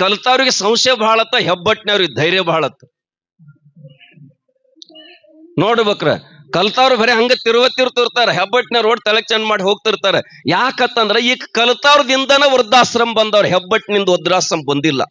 ಕಲ್ತವ್ರಿಗೆ ಸಂಶಯ ಬಹಳತ್ತ ಹೆಬ್ಬಟ್ಟಿನವ್ರಿಗೆ ಧೈರ್ಯ ಬಹಳತ್ತ ನೋಡ್ಬೇಕ್ರ ಕಲ್ತವ್ರು ಬರೀ ಹಂಗ ತಿರುವತ್ತಿರ್ತಿರ್ತಾರ ಹೆಬ್ಬಟ್ಟಿನ ರೋಡ್ ತಲೆ ಚಂದ ಮಾಡಿ ಹೋಗ್ತಿರ್ತಾರ. ಯಾಕತ್ತಂದ್ರ ಈಗ ಕಲ್ತವ್ರದಿಂದನ ವೃದ್ಧಾಶ್ರಮ ಬಂದವ್ರ, ಹೆಬ್ಬಟ್ಟಿನಿಂದ ವೃದ್ಧಾಶ್ರಮ ಬಂದಿಲ್ಲ.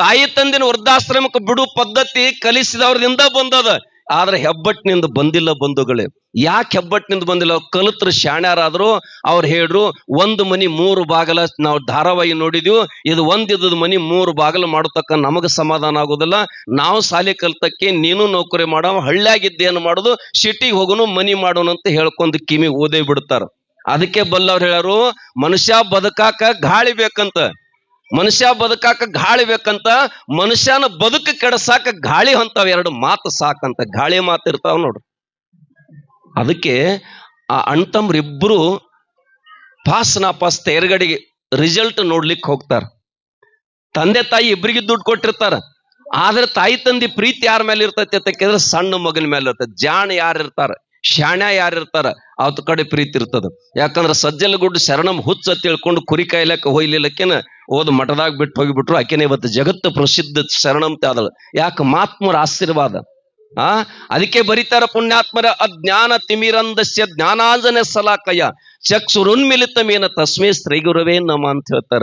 ತಾಯಿ ತಂದಿನ ವೃದ್ಧಾಶ್ರಮಕ್ಕೆ ಬಿಡು ಪದ್ಧತಿ ಕಲಿಸಿದವ್ರದಿಂದ ಬಂದದ. ಆದ್ರೆ ಹೆಬ್ಬಟ್ಟಿನಿಂದ ಬಂದಿಲ್ಲ ಬಂಧುಗಳೇ. ಯಾಕೆ ಹೆಬ್ಬಟ್ಟಿನಿಂದ ಬಂದಿಲ್ಲ? ಕಲತ್ರ ಶಾಣ್ಯಾರಾದ್ರು, ಅವ್ರು ಹೇಳ್ರು, ಒಂದು ಮನಿ ಮೂರು ಬಾಗಲ ನಾವು ಧಾರಾವಾಹಿ ನೋಡಿದ್ವಿ. ಇದು ಒಂದಿದ್ದದ ಮನಿ ಮೂರು ಬಾಗಲ ಮಾಡತಕ್ಕ ನಮಗ ಸಮಾಧಾನ ಆಗೋದಿಲ್ಲ. ನಾವು ಸಾಲಿ ಕಲ್ತಕ್ಕೆ ನೀನು ನೌಕರಿ ಮಾಡೋ ಹಳ್ಳಿಯಾಗಿದ್ದೇನು ಮಾಡುದು, ಸಿಟಿಗೆ ಹೋಗೋನು ಮನಿ ಮಾಡೋನು ಅಂತ ಹೇಳ್ಕೊಂಡು ಕಿಮಿ ಓದೇ ಬಿಡ್ತಾರ. ಅದಕ್ಕೆ ಬಲ್ಲವ್ರು ಹೇಳ್ಯಾರು, ಮನುಷ್ಯ ಬದುಕಾಕ ಗಾಳಿ ಬೇಕಂತ. ಮನುಷ್ಯ ಬದುಕಾಕ ಗಾಳಿ ಬೇಕಂತ, ಮನುಷ್ಯನ ಬದುಕು ಕೆಡಸಾಕ ಗಾಳಿ ಹೊಂತಾವ, ಎರಡು ಮಾತು ಸಾಕಂತ. ಗಾಳಿ ಮಾತು ಇರ್ತಾವ ನೋಡ್ರಿ ಅದಕ್ಕೆ ಆ ಅಣ್ತಮ್ರಿಬ್ರು ಪಾಸ್ ನಾ ಪಾಸ್ ತೇರ್ಗಡೆಗೆ ರಿಸಲ್ಟ್ ನೋಡ್ಲಿಕ್ಕೆ ಹೋಗ್ತಾರ. ತಂದೆ ತಾಯಿ ಇಬ್ಬರಿಗೆ ದುಡ್ಡು ಕೊಟ್ಟಿರ್ತಾರ. ಆದ್ರೆ ತಾಯಿ ತಂದೆ ಪ್ರೀತಿ ಯಾರ ಮೇಲೆ ಇರ್ತೈತಿ ಅಂತ ಕೇಳಿದ್ರೆ ಸಣ್ಣ ಮಗನ ಮೇಲೆ ಇರ್ತೈತಿ. ಜಾಣ ಯಾರು ಇರ್ತಾರ? ಶಾಣ್ಯ ಯಾರು ಇರ್ತಾರ? ಅವತ್ತ ಕಡೆ ಪ್ರೀತಿ ಇರ್ತದ. ಯಾಕಂದ್ರೆ ಸಜ್ಜಲಗುಡ್ಡ ಶರಣಂ ಹುಚ್ಚ ತಿಳ್ಕೊಂಡು ಕುರಿ ಕಾಯ್ಲಕ್ಕ ಹೋಯ್ಲಿಲ್ಲಕ್ಕೇನ ಓದ್ ಮಠದಾಗ ಬಿಟ್ಟು ಹೋಗಿಬಿಟ್ರು. ಆಕೆನೇ ಇವತ್ತು ಜಗತ್ತು ಪ್ರಸಿದ್ಧ ಶರಣಂತೆ ಆದಳು. ಯಾಕೆ? ಮಾತ್ಮರ ಆಶೀರ್ವಾದ. ಆ? ಅದಕ್ಕೆ ಬರೀತಾರ ಪುಣ್ಯಾತ್ಮರ ಅಜ್ಞಾನ ತಿಮಿರಂದಸ್ಯ ಜ್ಞಾನಾಂಜನ ಸಲಾಕಯ ಚಕ್ಷುರುನ್ಮಿಲಿತ ಮೇನ ತಸ್ಮೇ ಶ್ರೀಗುರುವೇ ನಮ ಅಂತ ಹೇಳ್ತಾರ.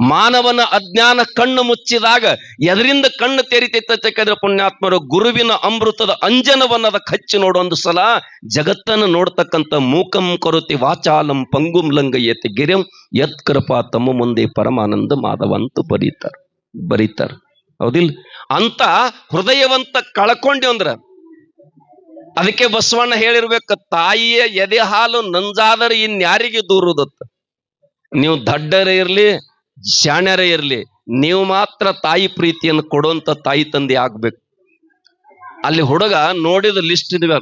ಮಾನವನ ಅಜ್ಞಾನ ಕಣ್ಣು ಮುಚ್ಚಿದಾಗ ಎದರಿಂದ ಕಣ್ಣು ತೆರಿತೈತಕ್ಕಂದ್ರೆ ಪುಣ್ಯಾತ್ಮರು ಗುರುವಿನ ಅಮೃತದ ಅಂಜನವನ್ನದ ಕಚ್ಚಿ ನೋಡೊಂದು ಸಲ. ಜಗತ್ತನ್ನು ನೋಡ್ತಕ್ಕಂಥ ಮೂಕಂ ಕರುತಿ ವಾಚಾಲಂ ಪಂಗುಂ ಲಂಗಯತಿ ಗಿರಂ. ಯತ್ ಕೃಪಾ ತಮ್ಮ ಮುಂದೆ ಪರಮಾನಂದ ಮಾಧವಂತ ಬರೀತಾರ ಬರೀತಾರ. ಹೌದಿಲ್ಲ? ಅಂತ ಹೃದಯವಂತ ಕಳ್ಕೊಂಡಿ ಅಂದ್ರ. ಅದಕ್ಕೆ ಬಸವಣ್ಣ ಹೇಳಿರ್ಬೇಕು, ತಾಯಿಯ ಎದೆ ಹಾಲು ನಂಜಾದರೆ ಇನ್ಯಾರಿಗೆ ದೂರುದತ್ತ? ನೀವು ದಡ್ಡರೇ ಇರ್ಲಿ ಶಾಣ್ಯರೇ ಇರಲಿ, ನೀವು ಮಾತ್ರ ತಾಯಿ ಪ್ರೀತಿಯನ್ನು ಕೊಡುವಂತ ತಾಯಿ ತಂದೆ ಆಗ್ಬೇಕು. ಅಲ್ಲಿ ಹುಡುಗ ನೋಡಿದ ಲಿಸ್ಟ್ ಇದ್ವಿ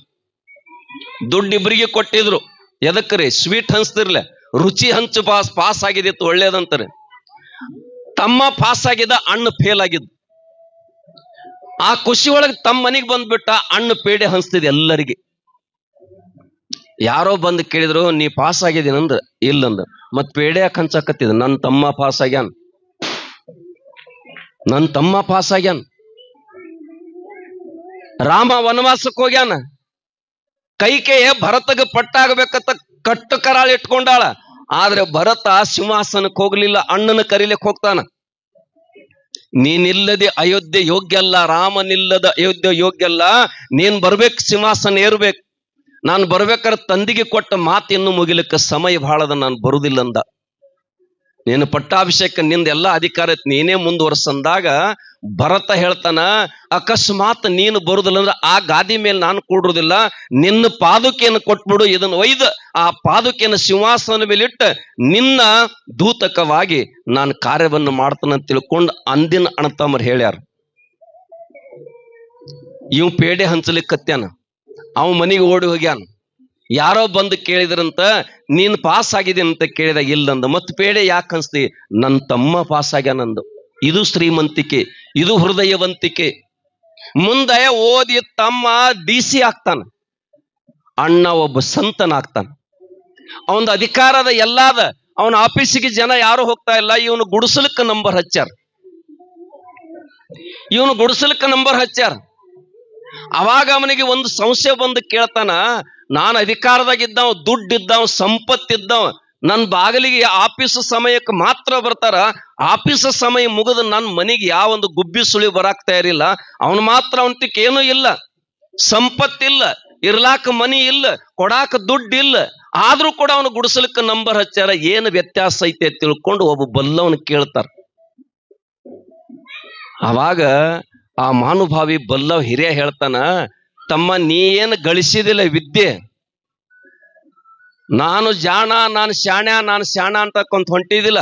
ದುಡ್ಡು ಇಬ್ಬರಿಗೆ ಕೊಟ್ಟಿದ್ರು. ಎದಕ್ರಿ ಸ್ವೀಟ್ ಹಂಚ್ತಿರ್ಲೆ. ರುಚಿ ಹಂಚು ಪಾಸ್ ಪಾಸ್ ಆಗಿದಿತ್ತು ಒಳ್ಳೇದಂತಾರೆ. ತಮ್ಮ ಪಾಸ್ ಆಗಿದ್ದ ಅಣ್ಣ ಫೇಲ್ ಆಗಿದ್ದು. ಆ ಖುಷಿ ಒಳಗೆ ತಮ್ಮ ಮನೆಗೆ ಬಂದ್ಬಿಟ್ಟ ಅಣ್ಣ ಪೇಡೆ ಹಂಚ್ತಿದ್ ಎಲ್ಲರಿಗೆ. ಯಾರೋ ಬಂದು ಕೇಳಿದ್ರು, ನೀ ಪಾಸ್ ಆಗಿದ್ದೀನಂದ್ರ ಇಲ್ಲಂದ ಮತ್ ಪೇಡೆ ಯಾಕೆ ಹಂಚಕತ್ತಿದ ತಮ್ಮ ಪಾಸ್ ಆಗ್ಯಾನ್. ನನ್ ತಮ್ಮ ಪಾಸ್ ಆಗ್ಯಾನ್. ರಾಮ ವನವಾಸಕ್ಕೆ ಹೋಗ್ಯಾನ. ಕೈಕೆಯ ಭರತಗ ಪಟ್ಟಾಗಬೇಕಂತ ಕಟ್ಟು ಕರಾಳ ಇಟ್ಕೊಂಡಾಳ. ಆದ್ರೆ ಭರತ ಸಿಂಹಾಸನಕ್ಕೆ ಹೋಗ್ಲಿಲ್ಲ, ಅಣ್ಣನ ಕರೀಲಿಕ್ಕೆ ಹೋಗ್ತಾನ. ನೀನಿಲ್ಲದೆ ಅಯೋಧ್ಯೆ ಯೋಗ್ಯ ಅಲ್ಲ ರಾಮನಿಲ್ಲದ ಅಯೋಧ್ಯೆ ಯೋಗ್ಯ ಅಲ್ಲ ನೀನ್ ಬರ್ಬೇಕು, ಸಿಂಹಾಸನ ಏರ್ಬೇಕು. ನಾನು ಬರ್ಬೇಕಾದ್ರೆ ತಂದಿಗೆ ಕೊಟ್ಟ ಮಾತು ಇನ್ನು ಮುಗಿಲಿಕ್ಕೆ ಸಮಯ ಬಹಳದ ನಾನು ಬರುವುದಿಲ್ಲ ಅಂದ. ನೀನು ಪಟ್ಟಾಭಿಷೇಕ ನಿಂದ ಎಲ್ಲ ಅಧಿಕಾರ ನೀನೇ ಮುಂದುವರ್ಸಂದಾಗ ಭರತ ಹೇಳ್ತಾನ, ಅಕಸ್ಮಾತ್ ನೀನು ಬರುದಿಲ್ಲ ಅಂದ್ರೆ ಆ ಗಾದಿ ಮೇಲೆ ನಾನು ಕೂಡುವುದಿಲ್ಲ ನಿನ್ನ ಪಾದುಕೆಯನ್ನು ಕೊಟ್ಬಿಡು, ಇದನ್ನು ಒಯ್ದು, ಆ ಪಾದುಕೆಯನ್ನು ಸಿಂಹಾಸನ ಮೇಲೆ ಇಟ್ಟು ನಿನ್ನ ದೂತಕವಾಗಿ ನಾನು ಕಾರ್ಯವನ್ನು ಮಾಡ್ತಾನಂತ ತಿಳ್ಕೊಂಡು ಅಂದಿನ ಅಣತಮ್ಮರು ಹೇಳ್ಯಾರ. ಇವ್ ಪೇಡೆ ಹಂಚಲಿಕ್ಕತ್ಯಾನ ಅವ ಮನೆಗೆ ಓಡಿ ಹೋಗ್ಯಾನ. ಯಾರೋ ಬಂದು ಕೇಳಿದ್ರಂತ, ನೀನ್ ಪಾಸ್ ಆಗಿದೆ ಅಂತ ಕೇಳಿದಾಗ ಇಲ್ಲಂದ ಮತ್ ಪೇಡೆ ಯಾಕೆ ಅನ್ಸ್ತಿ? ನನ್ನ ತಮ್ಮ ಪಾಸ್ ಆಗ್ಯಾನಂದು ಇದು ಶ್ರೀಮಂತಿಕೆ, ಇದು ಹೃದಯವಂತಿಕೆ. ಮುಂದೆ ಓದಿ ತಮ್ಮ ಡಿ ಸಿ ಆಗ್ತಾನ. ಅಣ್ಣ ಒಬ್ಬ ಸಂತನಾಗ್ತಾನ ಅವನ ಅಧಿಕಾರದ ಎಲ್ಲಾದ, ಅವನ ಆಫೀಸಿಗೆ ಜನ ಯಾರು ಹೋಗ್ತಾ ಇಲ್ಲ. ಇವನು ಗುಡಿಸಲಕ್ಕ ನಂಬರ್ ಹಚ್ಚಾರ ಇವನು ಗುಡಿಸಲಕ್ಕ ನಂಬರ್ ಹಚ್ಚಾರ ಅವಾಗ ಅವನಿಗೆ ಒಂದು ಸಂಶಯ ಬಂದು ಕೇಳ್ತಾನ, ನಾನು ಅಧಿಕಾರದಾಗಿದ್ದವ, ದುಡ್ಡಿದ್ದವ, ಸಂಪತ್ತಿದ್ದವ ನನ್ನ ಬಾಗಿಲಿಗೆ ಆಫೀಸ್ ಸಮಯಕ್ಕೆ ಮಾತ್ರ ಬರ್ತಾರ. ಆಫೀಸ್ ಸಮಯ ಮುಗಿದು ನನ್ನ ಮನೆಗೆ ಯಾವ ಒಂದು ಗುಬ್ಬಿ ಸುಳಿ ಬರಾಕ್ ಇರಲಿಲ್ಲ ಅವನು ಮಾತ್ರ ಅವನ ಏನೂ ಇಲ್ಲ. ಸಂಪತ್ತಿಲ್ಲ, ಇರ್ಲಾಕ ಮನಿ ಇಲ್ಲ, ಕೊಡಾಕ ದುಡ್ಡು ಇಲ್ಲ. ಆದ್ರೂ ಕೂಡ ಅವನು ಗುಡಿಸಲಿಕ್ಕೆ ನಂಬರ್ ಹಚ್ಚಾರ ಏನು ವ್ಯತ್ಯಾಸ ಐತೆ ತಿಳ್ಕೊಂಡು ಒಬ್ಬ ಬಲ್ಲವನ್ ಕೇಳ್ತಾರ. ಅವಾಗ ಆ ಮಹಾನುಭಾವಿ ಬಲ್ಲವ್ ಹಿರಿಯ ಹೇಳ್ತಾನ, ತಮ್ಮ ನೀ ಏನು ಗಳಿಸಿದಿಲ್ಲ ವಿದ್ಯೆ, ನಾನು ಜಾಣ, ನಾನು ಶಾಣ ನಾನು ಶಾಣ ಅಂತ ಕೊಂತ ಹೊಂಟಿದಿಲ್ಲ.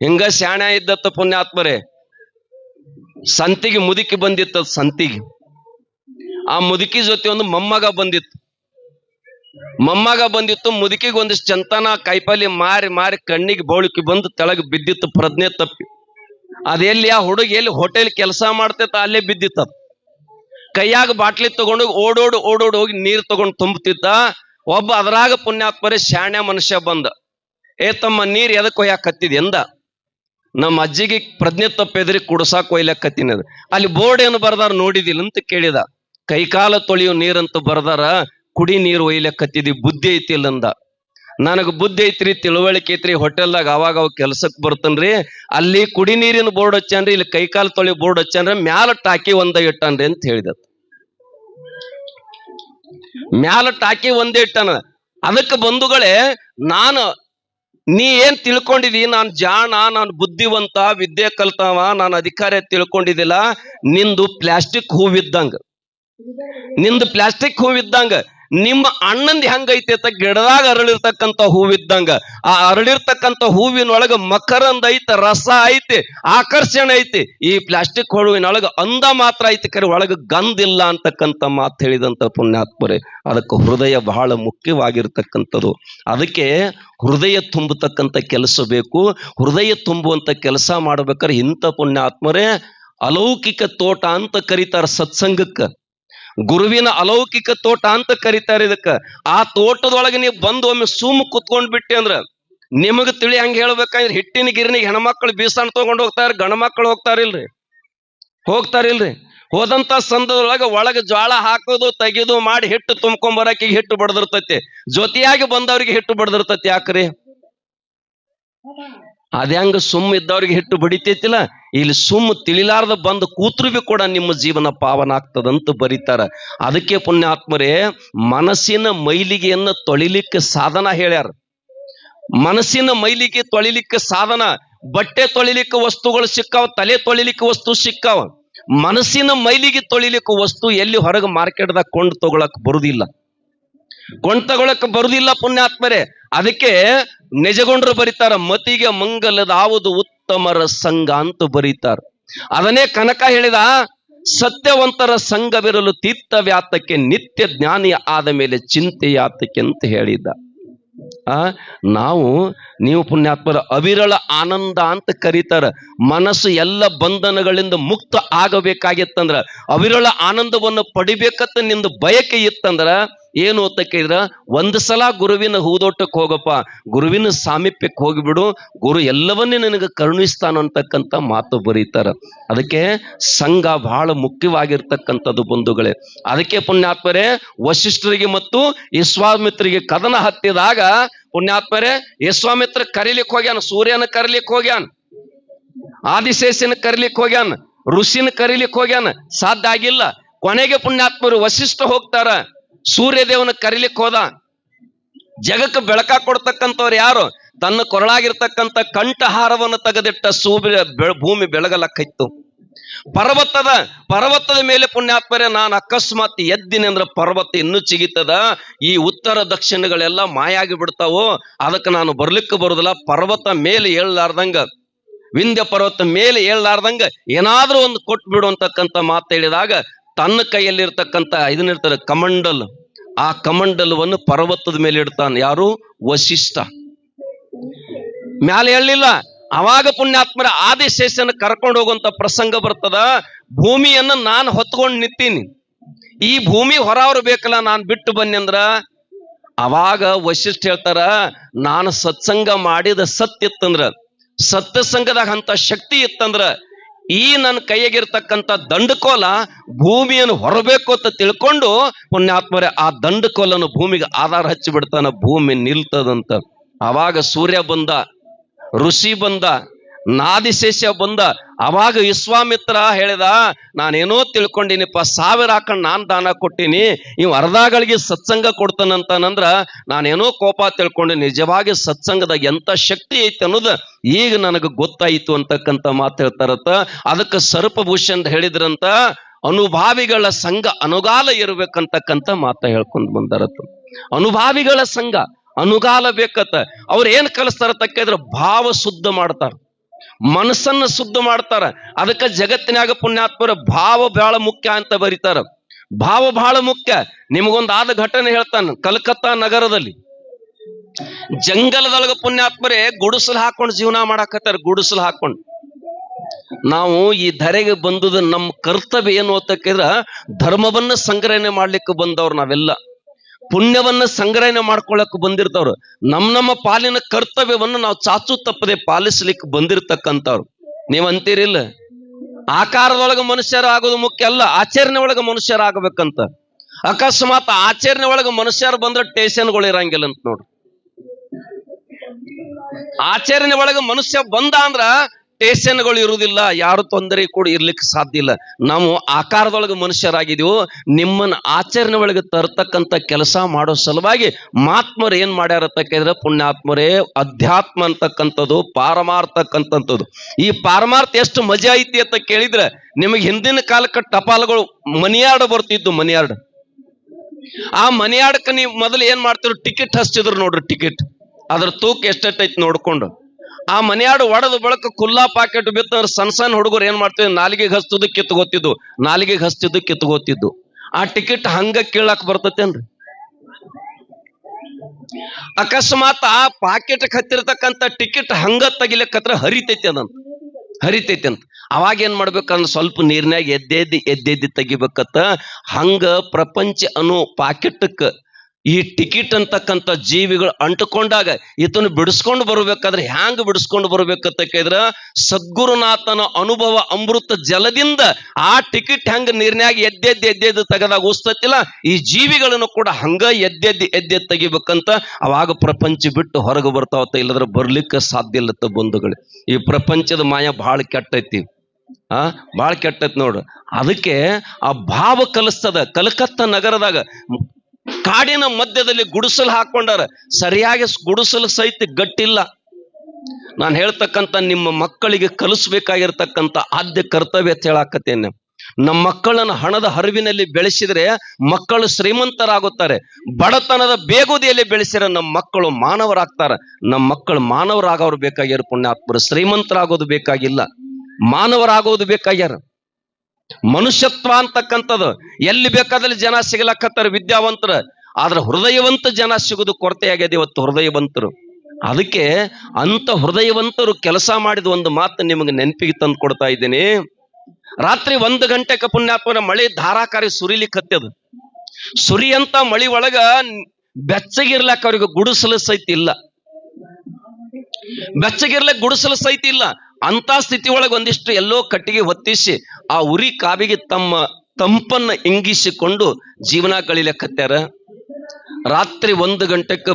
ಹಿಂಗ ಶಾಣ ಇದ್ದತ್ತ ಪುಣ್ಯಾತ್ಮರೇ? ಸಂತಿಗೆ ಮುದುಕಿ ಬಂದಿತ್ತ ಸಂತಿಗೆ. ಆ ಮುದುಕಿ ಜೊತೆ ಒಂದು ಮೊಮ್ಮಗ ಬಂದಿತ್ತು. ಮೊಮ್ಮಗ ಬಂದಿತ್ತು ಮುದುಕಿಗೆ ಒಂದಿಷ್ಟು ಚಂತನ ಕೈಪಲ್ಲಿ ಮಾರಿ ಮಾರಿ ಕಣ್ಣಿಗೆ ಬೌಳಿಕೆ ಬಂದು ತೆಳಗೆ ಬಿದ್ದಿತ್ತು, ಪ್ರಜ್ಞೆ ತಪ್ಪಿ. ಅದೆಲ್ಲಿ ಆ ಹುಡುಗಿ ಎಲ್ಲಿ ಹೋಟೆಲ್ ಕೆಲಸ ಮಾಡ್ತೈತ ಅಲ್ಲೇ ಬಿದ್ದಿತ್ತ ಕೈಯಾಗ ಬಾಟ್ಲಿ ತಗೊಂಡು ಓಡೋಡು ಓಡೋಡು ಹೋಗಿ ನೀರ್ ತಗೊಂಡು ತುಂಬುತ್ತಿದ್ದ. ಒಬ್ಬ ಅದರಾಗ ಪುಣ್ಯಾತ್ಮರೇ ಶಾಣ್ಯ ಮನುಷ್ಯ ಬಂದ. ಏ ತಮ್ಮ ನೀರ್ ಎದಕ್ ಕೊಯ್ಯಾಕತ್ತಿದ್ ಎಂದ. ನಮ್ಮ ಅಜ್ಜಿಗೆ ಪ್ರಜ್ಞೆ ತಪ್ಪಿದ್ರಿ ಕುಡ್ಸಾಕ್ ಒಯ್ಲಕ್ಕತ್ತೀನಿ ಅದು. ಅಲ್ಲಿ ಬೋರ್ಡ್ ಏನು ಬರ್ದಾರ ನೋಡಿದಿಲ್ಲ ಅಂತ ಕೇಳಿದ. ಕೈಕಾಲ ತೊಳೆಯೋ ನೀರಂತ ಬರ್ದಾರ, ಕುಡಿ ನೀರು ಒಯ್ಲಕ್ಕತ್ತಿದಿ ಬುದ್ಧಿ ಐತಿಲ್ಲ ಅಂದ. ನನಗೆ ಬುದ್ಧಿ ಐತ್ರಿ, ತಿಳುವಳಿಕೆ ಐತ್ರಿ, ಹೋಟೆಲ್ದಾಗ ಅವಾಗ ಅವಾಗ ಕೆಲ್ಸಕ್ಕೆ ಬರ್ತನ್ರಿ. ಅಲ್ಲಿ ಕುಡಿ ನೀರಿನ ಬೋರ್ಡ್ ಹಚ್ಚನ್ರಿ, ಇಲ್ಲಿ ಕೈಕಾಲು ತೊಳಿ ಬೋರ್ಡ್ ಹಚ್ಚನ್ರಿ, ಮ್ಯಾಲ ಟಾಕಿ ಒಂದ ಇಟ್ಟನ್ರಿ ಅಂತ ಹೇಳಿದ ಮ್ಯಾಲ ಟಾಕಿ ಒಂದೇ ಇಟ್ಟನ. ಅದಕ್ಕೆ ಬಂಧುಗಳೇ, ನಾನು ನೀ ಏನ್ ತಿಳ್ಕೊಂಡಿದಿ, ನಾನು ಜಾಣ, ನಾನು ಬುದ್ಧಿವಂತ, ವಿದ್ಯೆ ಕಲ್ತವ, ನಾನು ಅಧಿಕಾರ ತಿಳ್ಕೊಂಡಿದ್ದಿಲ್ಲ ನಿಂದು ಪ್ಲಾಸ್ಟಿಕ್ ಹೂವಿದ್ದಂಗ. ನಿಂದು ಪ್ಲಾಸ್ಟಿಕ್ ಹೂವಿದ್ದಂಗ. ನಿಮ್ಮ ಅಣ್ಣಂದು ಹೆಂಗೈತೆ ಅಂತ ಗಿಡದಾಗ ಅರಳಿರ್ತಕ್ಕಂಥ ಹೂವಿದ್ದಂಗ, ಆ ಅರಳಿರ್ತಕ್ಕಂಥ ಹೂವಿನೊಳಗ ಮಕರಂದ ಐತೆ, ರಸ ಐತಿ, ಆಕರ್ಷಣೆ ಐತಿ, ಈ ಪ್ಲಾಸ್ಟಿಕ್ ಹೂವಿನೊಳಗ ಅಂದ ಮಾತ್ರ ಐತಿ ಕರೆ, ಒಳಗ ಗಂಧಿಲ್ಲ ಅಂತಕ್ಕಂಥ ಮಾತು ಹೇಳಿದಂತ ಪುಣ್ಯಾತ್ಮರೇ, ಅದಕ್ಕೆ ಹೃದಯ ಬಹಳ ಮುಖ್ಯವಾಗಿರ್ತಕ್ಕಂಥದ್ದು ಅದಕ್ಕೆ ಹೃದಯ ತುಂಬತಕ್ಕಂಥ ಕೆಲಸ ಬೇಕು, ಹೃದಯ ತುಂಬುವಂತ ಕೆಲಸ ಮಾಡ್ಬೇಕಾದ್ರೆ ಇಂಥ ಪುಣ್ಯಾತ್ಮರೇ, ಅಲೌಕಿಕ ತೋಟ ಅಂತ ಕರೀತಾರ ಸತ್ಸಂಗಕ್ಕ. ಗುರುವಿನ ಅಲೌಕಿಕ ತೋಟ ಅಂತ ಕರೀತಾರೆ ಇದಕ್ಕ. ಆ ತೋಟದೊಳಗೆ ನೀವು ಬಂದು ಒಮ್ಮೆ ಸುಮ್ ಕುತ್ಕೊಂಡ್ ಬಿಟ್ಟಿ ಅಂದ್ರ ನಿಮಗ್ ತಿಳಿ ಹಂಗೆ ಹೇಳ್ಬೇಕಂದ್ರೆ ಹಿಟ್ಟಿನ ಗಿರಿನಿಗೆ ಹೆಣ್ಮಕ್ಳು ಬೀಸಣ್ಣ ತಗೊಂಡ್ ಹೋಗ್ತಾರೆ, ಗಂಡ ಮಕ್ಳು ಹೋಗ್ತಾರಿಲ್ರಿ. ಹೋಗ್ತಾರಿಲ್ರಿ. ಹೋದಂತ ಸಂದದೊಳಗೆ ಒಳಗ ಜ್ವಾಳ ಹಾಕೋದು, ತೆಗೆದು ಮಾಡಿ ಹಿಟ್ಟು ತುಂಬ್ಕೊಂಡ್ ಬರಕ್ಕೆ ಹಿಟ್ಟು ಬಡದಿರ್ತೈತಿ. ಜೊತೆಯಾಗಿ ಬಂದವ್ರಿಗೆ ಹಿಟ್ಟು ಬಡದಿರ್ತೈತಿ ಯಾಕ್ರಿ? ಅದ್ಯಾಂಗ ಸುಮ್ ಇದ್ದವ್ರಿಗೆ ಹಿಟ್ಟು ಬಡಿತೈತಿಲ್ಲ? ಇಲ್ಲಿ ಸುಮ್ ತಿಳಿಲಾರ್ದ ಬಂದು ಕೂತ್ರು ಕೂಡ ನಿಮ್ಮ ಜೀವನ ಪಾವನ ಆಗ್ತದಂತ ಬರೀತಾರ. ಅದಕ್ಕೆ ಪುಣ್ಯಾತ್ಮರೇ, ಮನಸ್ಸಿನ ಮೈಲಿಗೆಯನ್ನ ತೊಳಿಲಿಕ್ಕೆ ಸಾಧನ ಹೇಳ್ಯಾರ. ಮನಸ್ಸಿನ ಮೈಲಿಗೆ ತೊಳಿಲಿಕ್ಕೆ ಸಾಧನ, ಬಟ್ಟೆ ತೊಳಿಲಿಕ್ಕೆ ವಸ್ತುಗಳು ಸಿಕ್ಕಾವ, ತಲೆ ತೊಳಿಲಿಕ್ಕೆ ವಸ್ತು ಸಿಕ್ಕಾವ. ಮನಸ್ಸಿನ ಮೈಲಿಗೆ ತೊಳಿಲಿಕ್ಕೆ ವಸ್ತು ಎಲ್ಲಿ ಹೊರಗೆ ಮಾರ್ಕೆಟ್ದಾಗ ಕೊಂಡು ತಗೊಳಕ್ ಬರುದಿಲ್ಲ. ಕೊಂಡ್ ತಗೊಳಕ್ ಬರುದಿಲ್ಲ ಪುಣ್ಯಾತ್ಮರೇ. ಅದಕ್ಕೆ ನಿಜಗೊಂಡ್ರು ಬರೀತಾರ, ಮತಿಗೆ ಮಂಗಲದಾವುದು ಉತ್ತಮರ ಸಂಘ ಅಂತ ಬರೀತಾರ. ಅದನ್ನೇ ಕನಕ ಹೇಳಿದ, ಸತ್ಯವಂತರ ಸಂಘವಿರಲು ತೀರ್ಥ ವ್ಯಾತಕ್ಕೆ ನಿತ್ಯ ಜ್ಞಾನಿ ಆದ ಮೇಲೆ ಚಿಂತೆ ಯಾತಕ್ಕೆ ಅಂತ ಹೇಳಿದ್ದ. ಆ, ನಾವು, ನೀವು ಪುಣ್ಯಾತ್ಮರ ಅವಿರಳ ಆನಂದ ಅಂತ ಕರೀತಾರ. ಮನಸ್ಸು ಎಲ್ಲ ಬಂಧನಗಳಿಂದ ಮುಕ್ತ ಆಗಬೇಕಾಗಿತ್ತಂದ್ರ, ಅವಿರಳ ಆನಂದವನ್ನು ಪಡಿಬೇಕತ್ತ ನಿಂದು ಬಯಕೆ ಇತ್ತಂದ್ರ ಏನು ಅಂತ ಕೇಳಿದ್ರ, ಒಂದ್ ಸಲ ಗುರುವಿನ ಹೂದೋಟಕ್ಕೆ ಹೋಗಪ್ಪ, ಗುರುವಿನ ಸಾಮೀಪ್ಯಕ್ಕೆ ಹೋಗಿಬಿಡು, ಗುರು ಎಲ್ಲವನ್ನೇ ನಿನಗೆ ಕರುಣಿಸ್ತಾನ ಅಂತಕ್ಕಂಥ ಮಾತು ಬರೀತಾರ. ಅದಕ್ಕೆ ಸಂಘ ಬಹಳ ಮುಖ್ಯವಾಗಿರ್ತಕ್ಕಂಥದ್ದು ಬಂಧುಗಳೇ. ಅದಕ್ಕೆ ಪುಣ್ಯಾತ್ಮರೇ ವಶಿಷ್ಠರಿಗೆ ಮತ್ತು ವಿಶ್ವಾಮಿತ್ರಿಗೆ ಕದನ ಹತ್ತಿದಾಗ, ಪುಣ್ಯಾತ್ಮರೇ ವಿಶ್ವಾಮಿತ್ರ ಕರೀಲಿಕ್ಕೆ ಹೋಗ್ಯಾನ, ಸೂರ್ಯನ ಕರೀಲಿಕ್ಕೆ ಹೋಗ್ಯಾನ, ಆದಿಶೇಷನ ಕರೀಲಿಕ್ಕೆ ಹೋಗ್ಯಾನ, ಋಷಿನ ಕರೀಲಿಕ್ಕೆ ಹೋಗ್ಯಾನ, ಸಾಧ್ಯ ಆಗಿಲ್ಲ. ಕೊನೆಗೆ ಪುಣ್ಯಾತ್ಮರು ವಶಿಷ್ಠ ಹೋಗ್ತಾರ. ಸೂರ್ಯ ದೇವನ ಕರೀಲಿಕ್ಕೆ ಹೋದ. ಜಗಕ್ಕೆ ಬೆಳಕ ಕೊಡ್ತಕ್ಕಂಥವ್ರು ಯಾರು? ತನ್ನ ಕೊರಳಾಗಿರ್ತಕ್ಕಂಥ ಕಂಠಹಾರವನ್ನು ತೆಗೆದಿಟ್ಟ ಸೂರ್ಯ ಭೂಮಿ ಬೆಳಗಲಕ್ಕಿತ್ತು. ಪರ್ವತದ ಪರ್ವತದ ಮೇಲೆ ಪುಣ್ಯಾತ್ಮರೆ, ನಾನು ಅಕಸ್ಮಾತ್ ಎದ್ದಿನಂದ್ರ ಅಂದ್ರೆ ಪರ್ವತ ಇನ್ನೂ ಚಿಗಿತದ. ಈ ಉತ್ತರ ದಕ್ಷಿಣಗಳೆಲ್ಲ ಮಾಯಾಗಿ ಬಿಡ್ತಾವೋ? ಅದಕ್ಕೆ ನಾನು ಬರ್ಲಿಕ್ಕೆ ಬರುದಿಲ್ಲ. ಪರ್ವತ ಮೇಲೆ ಏಳಲಾರ್ದಂಗ, ವಿಂಧ್ಯ ಪರ್ವತ ಮೇಲೆ ಏಳಲಾರ್ದಂಗ ಏನಾದ್ರೂ ಒಂದು ಕೊಟ್ಟು ಬಿಡು ಮಾತು ಹೇಳಿದಾಗ ತನ್ನ ಕೈಯಲ್ಲಿರ್ತಕ್ಕಂಥ ಇದನ್ನಿರ್ತಾರೆ ಕಮಂಡಲ್. ಆ ಕಮಂಡಲವನ್ನು ಪರ್ವತದ ಮೇಲೆ ಇಡ್ತಾನೆ. ಯಾರು? ವಶಿಷ್ಠ ಮ್ಯಾಲೆ ಹೇಳಲಿಲ್ಲ ಅವಾಗ ಪುಣ್ಯಾತ್ಮರ ಆದಿಶೇಷನ ಕರ್ಕೊಂಡು ಹೋಗುವಂತ ಪ್ರಸಂಗ ಬರ್ತದ. ಭೂಮಿಯನ್ನ ನಾನು ಹೊತ್ಕೊಂಡು ನಿಂತೀನಿ. ಈ ಭೂಮಿ ಹೊರವ್ರು ಬೇಕಲ್ಲ, ನಾನು ಬಿಟ್ಟು ಬನ್ನಿ ಅಂದ್ರ? ಅವಾಗ ವಶಿಷ್ಠ ಹೇಳ್ತಾರ, ನಾನು ಸತ್ಸಂಗ ಮಾಡಿದ ಸತ್ಯ ಇತ್ತಂದ್ರ. ಸತ್ಯಸಂಗದಾಗ ಅಂತ ಶಕ್ತಿ ಇತ್ತಂದ್ರ ಈ ನನ್ನ ಕೈಯಾಗಿರ್ತಕ್ಕಂಥ ದಂಡಕೋಲ ಭೂಮಿಯನ್ನು ಹೊರಬೇಕು ಅಂತ ತಿಳ್ಕೊಂಡು ಪುಣ್ಯಾತ್ಮರೇ, ಆ ದಂಡಕೋಲನ್ನು ಭೂಮಿಗೆ ಆಧಾರ ಹಚ್ಚಿ ಬಿಡ್ತಾನ ಭೂಮಿ ನಿಲ್ತದಂತ. ಆವಾಗ ಸೂರ್ಯ ಬಂದ, ಋಷಿ ಬಂದ ನಾದಿಶೇಷ ಬಂದ. ಅವಾಗ ವಿಶ್ವಾಮಿತ್ರ ಹೇಳಿದ, ನಾನೇನೋ ತಿಳ್ಕೊಂಡಿನಿಪ್ಪ, ಸಾವಿರ ಹಾಕೊಂಡು ನಾನ್ ದಾನ ಕೊಟ್ಟಿನಿ, ಇವ್ ಅರ್ಧಗಳಿಗೆ ಸತ್ಸಂಗ ಕೊಡ್ತಾನಂತಾನಂದ್ರ, ನಾನೇನೋ ಕೋಪ ತಿಳ್ಕೊಂಡು ನಿಜವಾಗಿ ಸತ್ಸಂಗದಾಗ ಎಂತ ಶಕ್ತಿ ಐತೆ ಅನ್ನೋದು ಈಗ ನನಗೆ ಗೊತ್ತಾಯಿತು ಅಂತಕ್ಕಂಥ ಮಾತು ಹೇಳ್ತಾರತ್ತ. ಅದಕ್ಕೆ ಸರ್ಪಭೂಷಣ್ ಹೇಳಿದ್ರಂತ, ಅನುಭಾವಿಗಳ ಸಂಘ ಅನುಗಾಲ ಇರ್ಬೇಕಂತಕ್ಕಂಥ ಮಾತ ಹೇಳ್ಕೊಂಡು ಬಂದಾರತ್ತ. ಅನುಭಾವಿಗಳ ಸಂಘ ಅನುಗಾಲ ಬೇಕತ್ತ. ಅವ್ರು ಏನ್ ಕಲಿಸ್ತಾರ ತಕ್ಕಿದ್ರ ಭಾವ ಶುದ್ಧ ಮಾಡ್ತಾರ. ಮನಸ್ಸನ್ನ ಶುದ್ಧ ಮಾಡ್ತಾರ. ಅದಕ್ಕೆ ಜಗತ್ತಿನಾಗ ಪುಣ್ಯಾತ್ಮರ ಭಾವ ಬಹಳ ಮುಖ್ಯ ಅಂತ ಬರೀತಾರ. ಭಾವ ಬಹಳ ಮುಖ್ಯ. ನಿಮಗೊಂದು ಆದ ಘಟನೆ ಹೇಳ್ತಾನ ಕಲ್ಕತ್ತಾ ನಗರದಲ್ಲಿ. ಜಂಗಲದೊಳಗ ಪುಣ್ಯಾತ್ಮರೇ ಗುಡಿಸಲು ಹಾಕೊಂಡು ಜೀವನ ಮಾಡಾಕತ್ತಾರ, ಗುಡಿಸಲು ಹಾಕೊಂಡು. ನಾವು ಈ ಧರೆಗೆ ಬಂದದ ನಮ್ಮ ಕರ್ತವ್ಯ ಏನು ಅಂತಕ್ಕಿದ್ರ ಧರ್ಮವನ್ನ ಸಂಗ್ರಹಣೆ ಮಾಡ್ಲಿಕ್ಕೆ ಬಂದವ್ರು ನಾವೆಲ್ಲ. ಪುಣ್ಯವನ್ನ ಸಂಗ್ರಹಣೆ ಮಾಡ್ಕೊಳಕ್ ಬಂದಿರ್ತಾವ್ರು. ನಮ್ ನಮ್ಮ ಪಾಲಿನ ಕರ್ತವ್ಯವನ್ನ ನಾವು ಚಾಚು ತಪ್ಪದೆ ಪಾಲಿಸ್ಲಿಕ್ಕೆ ಬಂದಿರ್ತಕ್ಕಂಥವ್ರು. ನೀವು ಅಂತೀರಿಲ್ಲ ಆಕಾರದೊಳಗ ಮನುಷ್ಯರ ಆಗೋದು ಮುಖ್ಯ ಅಲ್ಲ, ಆಚರಣೆ ಒಳಗ ಮನುಷ್ಯರ ಆಗ್ಬೇಕಂತ. ಅಕಸ್ಮಾತ್ ಆಚರಣೆ ಒಳಗ ಮನುಷ್ಯರು ಬಂದ್ರೆ ಟೇಷನ್ಗಳು ಇರಂಗಿಲ್ಲ ಅಂತ ನೋಡ್ರಿ. ಆಚರಣೆ ಒಳಗ ಮನುಷ್ಯ ಬಂದ ಅಂದ್ರ ಟೇಷನ್ಗಳು ಇರುವುದಿಲ್ಲ, ಯಾರು ತೊಂದರೆ ಕೂಡ ಇರ್ಲಿಕ್ಕೆ ಸಾಧ್ಯ ಇಲ್ಲ. ನಾವು ಆಕಾರದೊಳಗೆ ಮನುಷ್ಯರಾಗಿದ್ದೀವೋ, ನಿಮ್ಮನ್ನ ಆಚರಣೆ ಒಳಗೆ ತರ್ತಕ್ಕಂಥ ಕೆಲಸ ಮಾಡೋ ಸಲುವಾಗಿ ಮಹಾತ್ಮರು ಏನು ಮಾಡ್ಯಾರ ಪುಣ್ಯಾತ್ಮರೇ ಅಧ್ಯಾತ್ಮ ಅಂತಕ್ಕಂಥದ್ದು, ಪಾರಮಾರ್ಥಕ್ಕಂಥದ್ದು. ಈ ಪಾರಮಾರ್ಥ ಎಷ್ಟು ಮಜಾ ಐತಿ ಅಂತ ಕೇಳಿದ್ರೆ, ನಿಮಗೆ ಹಿಂದಿನ ಕಾಲಕ್ಕೆ ಟಪಾಲ್ಗಳು ಮನಿಯಾರ್ಡ್ ಬರ್ತಿದ್ದು ಮನಿಯಾರ್ಡ್. ಆ ಮನಿಯಾರ್ಡ್ಕ ನೀವು ಮೊದಲು ಏನ್ ಮಾಡ್ತಿದ್ರು ಟಿಕೆಟ್ ಹಚ್ಚಿದ್ರು ನೋಡ್ರಿ, ಟಿಕೆಟ್. ಅದ್ರ ತೂಕ ಎಷ್ಟೆಟ್ಟೈತಿ ನೋಡ್ಕೊಂಡು. ಆ ಮನೆಯಾಡು ಒಡೆದ ಬಳಕ ಕುಲ್ಲಾ ಪಾಕೆಟ್ ಬಿತ್ತಂದ್ರೆ ಸಣ್ಣ ಸಣ್ಣ ಹುಡುಗರು ಏನ್ ಮಾಡ್ತಿದ್ರು? ನಾಲಿಗೆಗೆ ಹಸ್ತದ ಕಿತ್ಕೋತಿದ್ದು ನಾಲಿಗೆಗೆ ಹಸ್ತದ ಕಿತ್ಕೋತಿದ್ದು ಆ ಟಿಕೆಟ್ ಹಂಗ ಕೀಳಾಕ್ ಬರ್ತತೇನ್ರಿ? ಅಕಸ್ಮಾತ್ ಆ ಪಾಕೆಟ್ ಹತ್ತಿರತಕ್ಕಂತ ಟಿಕೆಟ್ ಹಂಗ ತೆಗಿಲಕ್ಕತ್ರ ಹರಿತೈತಿ ಅದಂತ. ಹರಿತೈತಿ ಅಂತ ಅವಾಗ ಏನ್ ಮಾಡ್ಬೇಕಂದ್ರೆ ಸ್ವಲ್ಪ ನೀರ್ನಾಗ ಎದ್ದೆದ್ದಿ ಎದ್ದೆದ್ದಿ ತೆಗಿಬೇಕತ್ತ. ಹಂಗ ಪ್ರಪಂಚ ಅನ್ನೋ ಪಾಕೆಟ್ಕ್ ಈ ಟಿಕೆಟ್ ಅಂತಕ್ಕಂಥ ಜೀವಿಗಳು ಅಂಟುಕೊಂಡಾಗ ಈತನ ಬಿಡಿಸ್ಕೊಂಡು ಬರಬೇಕಾದ್ರೆ ಹ್ಯಾಂಗ ಬಿಡಿಸ್ಕೊಂಡು ಬರ್ಬೇಕಂತ ಕೇಳಿದ್ರ, ಸದ್ಗುರುನಾಥನ ಅನುಭವ ಅಮೃತ ಜಲದಿಂದ ಆ ಟಿಕೆಟ್ ಹೆಂಗ ನೀರ್ನ್ಯಾಗ ಎದ್ದೆದ್ದು ಎದ್ದೆದ್ದು ತೆಗೆದಾಗ ಉಸ್ತತಿಲ್ಲ, ಈ ಜೀವಿಗಳನ್ನು ಕೂಡ ಹಂಗ ಎದ್ದೆದ್ದು ಎದ್ದೆದ್ದು ತೆಗಿಬೇಕಂತ ಅವಾಗ ಪ್ರಪಂಚ ಬಿಟ್ಟು ಹೊರಗೆ ಬರ್ತಾವತ್ತ ಇಲ್ಲದ್ರೆ ಬರ್ಲಿಕ್ಕೆ ಸಾಧ್ಯ ಇಲ್ಲತ್ತ ಬಂಧುಗಳು. ಈ ಪ್ರಪಂಚದ ಮಾಯ ಬಹಳ ಕೆಟ್ಟೈತಿ. ಆ ಬಹಳ ಕೆಟ್ಟೈತಿ ನೋಡು. ಅದಕ್ಕೆ ಆ ಭಾವ ಕಲಿಸ್ತದ ಕಲ್ಕತ್ತಾ ನಗರದಾಗ ಕಾಡಿನ ಮಧ್ಯದಲ್ಲಿ ಗುಡಿಸಲು ಹಾಕೊಂಡಾರ ಸರಿಯಾಗಿ ಗುಡಿಸಲು ಸಹಿತ ಗಟ್ಟಿಲ್ಲ. ನಾನು ಹೇಳ್ತಕ್ಕಂಥ ನಿಮ್ಮ ಮಕ್ಕಳಿಗೆ ಕಲಿಸ್ಬೇಕಾಗಿರ್ತಕ್ಕಂಥ ಆದ್ಯ ಕರ್ತವ್ಯ ಅಂತ ಹೇಳಾಕತ್ತೇನೆ. ನಮ್ಮ ಮಕ್ಕಳನ್ನು ಹಣದ ಹರಿವಿನಲ್ಲಿ ಬೆಳೆಸಿದ್ರೆ ಮಕ್ಕಳು ಶ್ರೀಮಂತರಾಗುತ್ತಾರೆ. ಬಡತನದ ಬೇಗುದಿಯಲ್ಲಿ ಬೆಳೆಸಿದ್ರೆ ನಮ್ಮ ಮಕ್ಕಳು ಮಾನವರಾಗ್ತಾರೆ. ನಮ್ಮ ಮಕ್ಕಳು ಮಾನವರಾಗವ್ರು ಬೇಕಾಗ್ಯಾರ ಪುಣ್ಯಾತ್ಮರು. ಶ್ರೀಮಂತರಾಗೋದು ಬೇಕಾಗಿಲ್ಲ. ಮಾನವರಾಗೋದು ಬೇಕಾಗ್ಯಾರ. ಮನುಷ್ಯತ್ವ ಅಂತಕ್ಕಂಥದ್ದು. ಎಲ್ಲಿ ಬೇಕಾದಲ್ಲಿ ಜನ ಸಿಗಲಕ್ಕತ್ತಾರ ವಿದ್ಯಾವಂತರ. ಆದ್ರೆ ಹೃದಯವಂತ ಜನ ಸಿಗೋದು ಕೊರತೆ ಆಗ್ಯದ ಇವತ್ತು ಹೃದಯವಂತರು. ಅದಕ್ಕೆ ಅಂತ ಹೃದಯವಂತರು ಕೆಲಸ ಮಾಡಿದ ಒಂದು ಮಾತು ನಿಮಗೆ ನೆನಪಿಗೆ ತಂದು ಕೊಡ್ತಾ ಇದ್ದೀನಿ. ರಾತ್ರಿ ಒಂದು ಗಂಟೆಗೆ ಪುಣ್ಯಾತ್ಮನ ಮಳೆ ಧಾರಾಕಾರಿ ಸುರಿಲಿಕ್ಕೆ ಸುರಿ ಸುರಿಯಂತ ಮಳಿ ಒಳಗ ಬೆಚ್ಚಗಿರ್ಲಕ್ಕ ಅವ್ರಿಗೆ ಗುಡಿಸಲು ಸಹಿತ ಇಲ್ಲ. ಬೆಚ್ಚಗಿರ್ಲಕ್ ಗುಡಿಸಲು ಸಹಿತ ಇಲ್ಲ. ಅಂತ ಸ್ಥಿತಿ ಒಳಗೆ ಒಂದಿಷ್ಟು ಎಲ್ಲೋ ಕಟ್ಟಿಗೆ ಹೊತ್ತಿಸಿ ಆ ಉರಿ ಕಾವಿಗೆ ತಮ್ಮ ತಂಪನ್ನ ಇಂಗಿಸಿಕೊಂಡು ಜೀವನ ಕಳಿಲಕ್ಕತ್ಯಾರ ರಾತ್ರಿ ಒಂದು ಗಂಟೆಕ್ಕೆ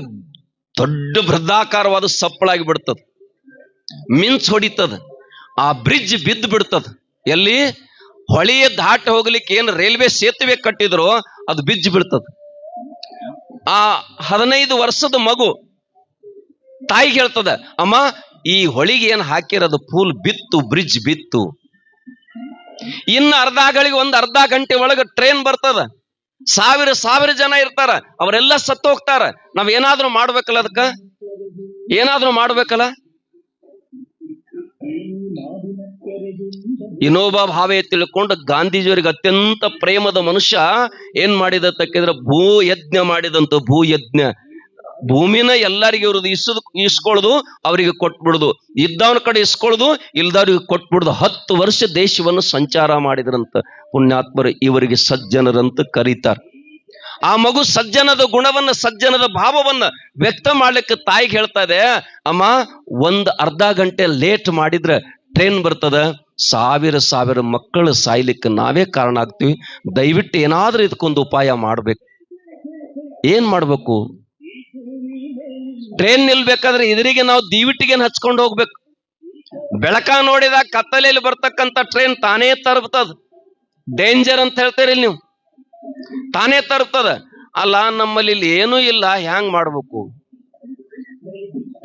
ದೊಡ್ಡ ಬೃದ್ಧಾಕಾರವಾದ ಸಪ್ಪಳಾಗಿ ಬಿಡ್ತದ. ಮಿಂಚ್ ಹೊಡಿತದ. ಆ ಬ್ರಿಡ್ಜ್ ಬಿದ್ದು ಬಿಡ್ತದ. ಎಲ್ಲಿ? ಹೊಳೆಯ ದಾಟ ಹೋಗ್ಲಿಕ್ಕೆ ಏನು ರೈಲ್ವೆ ಸೇತುವೆ ಕಟ್ಟಿದ್ರು ಅದು ಬಿದ್ದು ಬಿಡ್ತದ. ಆ ಹದಿನೈದು ವರ್ಷದ ಮಗು ತಾಯಿ ಹೇಳ್ತದ, ಅಮ್ಮ ಈ ಹೊಳಿಗೆ ಏನು ಹಾಕಿರೋದು? ಪೂಲ್ ಬಿತ್ತು, ಬ್ರಿಡ್ಜ್ ಬಿತ್ತು. ಇನ್ನು ಅರ್ಧ ಗಳಿಗೆ ಒಂದು ಅರ್ಧ ಗಂಟೆ ಒಳಗ ಟ್ರೈನ್ ಬರ್ತದ. ಸಾವಿರ ಸಾವಿರ ಜನ ಇರ್ತಾರ. ಅವರೆಲ್ಲ ಸತ್ತು ಹೋಗ್ತಾರ. ನಾವ್ ಏನಾದ್ರೂ ಮಾಡ್ಬೇಕಲ್ಲ ಅದಕ್ಕ? ಏನಾದ್ರೂ ಮಾಡ್ಬೇಕಲ್ಲ? ಇನೋಬಾ ಭಾವೆ ತಿಳ್ಕೊಂಡು ಗಾಂಧೀಜಿಯವರಿಗೆ ಅತ್ಯಂತ ಪ್ರೇಮದ ಮನುಷ್ಯ ಏನ್ ಮಾಡಿದ ತಕ್ಕಿದ್ರೆ ಭೂ ಯಜ್ಞ ಮಾಡಿದಂತ ಭೂ ಯಜ್ಞ ಭೂಮಿನ ಎಲ್ಲರಿಗೆ ಇವ್ರದ್ದು ಇಸದು ಇಸ್ಕೊಳ್ಳೋದು ಅವರಿಗೆ ಕೊಟ್ಬಿಡುದು. ಇದ್ದವನ ಕಡೆ ಇಸ್ಕೊಳ್ಳೋದು, ಇಲ್ದವ್ರಿಗೆ ಕೊಟ್ಬಿಡುದು. ಹತ್ತು ವರ್ಷ ದೇಶವನ್ನು ಸಂಚಾರ ಮಾಡಿದ್ರಂತ ಪುಣ್ಯಾತ್ಮರು ಇವರಿಗೆ ಸಜ್ಜನರಂತ ಕರೀತಾರೆ. ಆ ಮಗು ಸಜ್ಜನದ ಗುಣವನ್ನ, ಸಜ್ಜನದ ಭಾವವನ್ನ ವ್ಯಕ್ತ ಮಾಡ್ಲಿಕ್ಕೆ ತಾಯಿಗೆ ಹೇಳ್ತಾ ಇದೆ, ಅಮ್ಮ, ಒಂದ್ ಅರ್ಧ ಗಂಟೆ ಲೇಟ್ ಮಾಡಿದ್ರೆ ಟ್ರೈನ್ ಬರ್ತದ? ಸಾವಿರ ಸಾವಿರ ಮಕ್ಕಳು ಸಾಯ್ಲಿಕ್ಕೆ ನಾವೇ ಕಾರಣ ಆಗ್ತೀವಿ. ದಯವಿಟ್ಟು ಏನಾದ್ರೂ ಇದಕ್ಕೊಂದು ಉಪಾಯ ಮಾಡ್ಬೇಕು. ಏನ್ ಮಾಡ್ಬೇಕು? ಟ್ರೈನ್ ನಿಲ್ಬೇಕಾದ್ರೆ ಇದರಿಗೆ ನಾವು ದೀವಿಟ್ಟಿಗೆ ಹಚ್ಕೊಂಡು ಹೋಗ್ಬೇಕು. ಬೆಳಕ ನೋಡಿದಾಗ ಕತ್ತಲೆಯಲ್ಲಿ ಬರ್ತಕ್ಕಂಥ ಟ್ರೈನ್ ತಾನೇ ತರ್ಬತದ ಡೇಂಜರ್ ಅಂತ ಹೇಳ್ತೀರಿ ನೀವು. ತಾನೇ ತರ್ತದ ಅಲ್ಲ, ನಮ್ಮಲ್ಲಿ ಇಲ್ಲಿ ಏನೂ ಇಲ್ಲ. ಹ್ಯಾಂಗ್ ಮಾಡ್ಬೇಕು?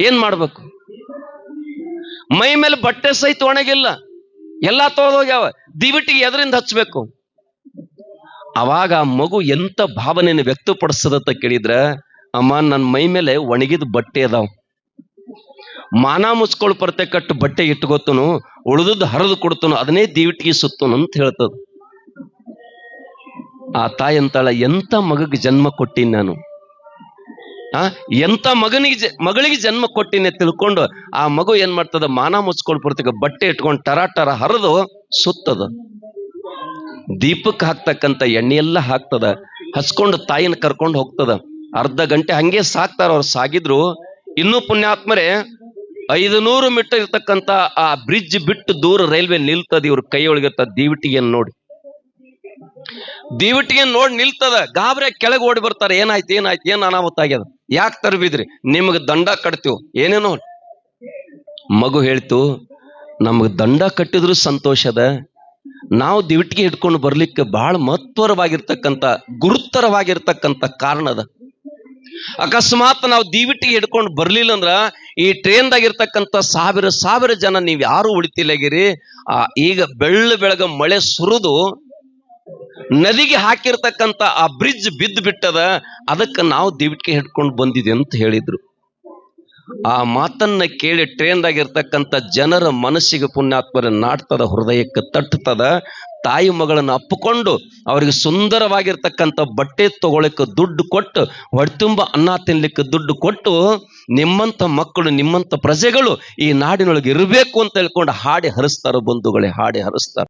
ಏನ್ ಮಾಡ್ಬೇಕು? ಮೈ ಮೇಲೆ ಬಟ್ಟೆ ಸಹಿತ ಒಣಗಿಲ್ಲ. ಎಲ್ಲಾ ತೊಳೆದೋಗ್ಯಾವ. ದಿವಿಟಿಗೆ ಎದರಿಂದ ಹಚ್ಬೇಕು? ಅವಾಗ ಮಗು ಎಂತ ಭಾವನೆಯನ್ನು ವ್ಯಕ್ತಪಡಿಸದತ್ತ ಕೇಳಿದ್ರ ಅಮ್ಮ ನನ್ನ ಮೈ ಮೇಲೆ ಒಣಗಿದ ಬಟ್ಟೆ ಅದಾವ. ಮಾನ ಮುಸ್ಕೊಳ್ ಪರ್ತೆ ಕಟ್ಟು ಬಟ್ಟೆ ಇಟ್ಕೋತನು ಉಳಿದದ್ದು ಹರಿದು ಕೊಡ್ತನು, ಅದನ್ನೇ ದಿವಿಟಿಗೆ ಸುತ್ತನು ಅಂತ ಹೇಳ್ತದ. ಆ ತಾಯಿ ಅಂತಾಳ, ಎಂತ ಮಗಗೆ ಜನ್ಮ ಕೊಟ್ಟಿನಿ ನಾನು? ಆ, ಎಂತ ಮಗನಿಗೆ ಮಗಳಿಗೆ ಜನ್ಮ ಕೊಟ್ಟಿನಿ ತಿಳ್ಕೊಂಡು ಆ ಮಗು ಏನ್ ಮಾಡ್ತದ, ಮಾನ ಮುಚ್ಕೊಳ್ ಪರ್ತಿಗೆ ಬಟ್ಟೆ ಇಟ್ಕೊಂಡು ಟರ ಟರ ಹರಿದು ಸುತ್ತದ. ದೀಪಕ್ಕೆ ಹಾಕ್ತಕ್ಕಂತ ಎಣ್ಣೆ ಎಲ್ಲ ಹಾಕ್ತದ ಹಚ್ಕೊಂಡು ತಾಯಿನ ಕರ್ಕೊಂಡು ಹೋಗ್ತದ. ಅರ್ಧ ಗಂಟೆ ಹಂಗೆ ಸಾಕ್ತಾರ ಅವ್ರು ಸಾಗಿದ್ರು. ಇನ್ನೂ ಪುಣ್ಯಾತ್ಮರೇ ಐದು ನೂರು ಮೀಟರ್ ಇರ್ತಕ್ಕಂತ ಆ ಬ್ರಿಡ್ಜ್ ಬಿಟ್ಟು ದೂರ ರೈಲ್ವೆ ನಿಲ್ತದ ಇವ್ರ ಕೈಯೊಳಗಿರ್ತ ದೀವಿಟಿಗೆ ನೋಡಿ. ದೀವಿಟಿಗೆ ನೋಡಿ ನಿಲ್ತದ ಗಾಬ್ರೆ ಕೆಳಗೆ ಓಡಿ ಬರ್ತಾರೆ, ಏನಾಯ್ತು ಏನಾಯ್ತು, ಏನ್ ಅನಾಹುತ ಆಗ್ಯದ? ಯಾಕೆ ತರಬಿದ್ರಿ? ನಿಮ್ಗ ದಂಡ ಕಟ್ತೀವ್. ಏನೇನೋ ಮಗು ಹೇಳ್ತು, ನಮಗೆ ದಂಡ ಕಟ್ಟಿದ್ರು ಸಂತೋಷದ ನಾವು ದಿವಿಟಿಗೆ ಹಿಡ್ಕೊಂಡು ಬರ್ಲಿಕ್ಕೆ ಬಹಳ ಮಹತ್ವರವಾಗಿರ್ತಕ್ಕಂಥ ಗುರುತರವಾಗಿರ್ತಕ್ಕಂಥ ಕಾರಣದ ಅಕಸ್ಮಾತ್ ನಾವು ದೀವಿಟಿಗೆ ಹಿಡ್ಕೊಂಡು ಬರ್ಲಿಲ್ಲ ಅಂದ್ರ ಈ ಟ್ರೈನ್ದಾಗಿರ್ತಕ್ಕಂಥ ಸಾವಿರ ಸಾವಿರ ಜನ ನೀವ್ ಯಾರು ಉಳಿತಿಲ್ಲಗಿರಿ? ಆ, ಈಗ ಬೆಳ್ಳ ಬೆಳಗ ಮಳೆ ಸುರಿದು ನದಿಗೆ ಹಾಕಿರ್ತಕ್ಕಂಥ ಆ ಬ್ರಿಡ್ಜ್ ಬಿದ್ದು ಬಿಟ್ಟದ ಅದಕ್ಕೆ ನಾವು ದಿವಿಟಿಗೆ ಹಿಡ್ಕೊಂಡು ಬಂದಿದೆ ಅಂತ ಹೇಳಿದ್ರು. ಆ ಮಾತನ್ನ ಕೇಳಿ ಟ್ರೈನ್ದಾಗಿರ್ತಕ್ಕಂಥ ಜನರ ಮನಸ್ಸಿಗೆ ಪುಣ್ಯಾತ್ಮರ ನಾಟ್ತದ ಹೃದಯಕ್ಕೆ ತಟ್ಟುತ್ತದ ತಾಯಿ ಮಗಳನ್ನ ಅಪ್ಪಿಕೊಂಡು ಅವರಿಗೆ ಸುಂದರವಾಗಿರ್ತಕ್ಕಂಥ ಬಟ್ಟೆ ತಗೊಳಕ್ಕೆ ದುಡ್ಡು ಕೊಟ್ಟು ಹೊಡ್ತುಂಬ ಅನ್ನ ತಿನ್ಲಿಕ್ಕೆ ದುಡ್ಡು ಕೊಟ್ಟು ನಿಮ್ಮಂತ ಮಕ್ಕಳು ನಿಮ್ಮಂತ ಪ್ರಜೆಗಳು ಈ ನಾಡಿನೊಳಗೆ ಇರಬೇಕು ಅಂತ ಹೇಳ್ಕೊಂಡು ಹಾಡಿ ಹರಿಸ್ತಾರ ಬಂಧುಗಳೇ, ಹಾಡಿ ಹರಿಸ್ತಾರ.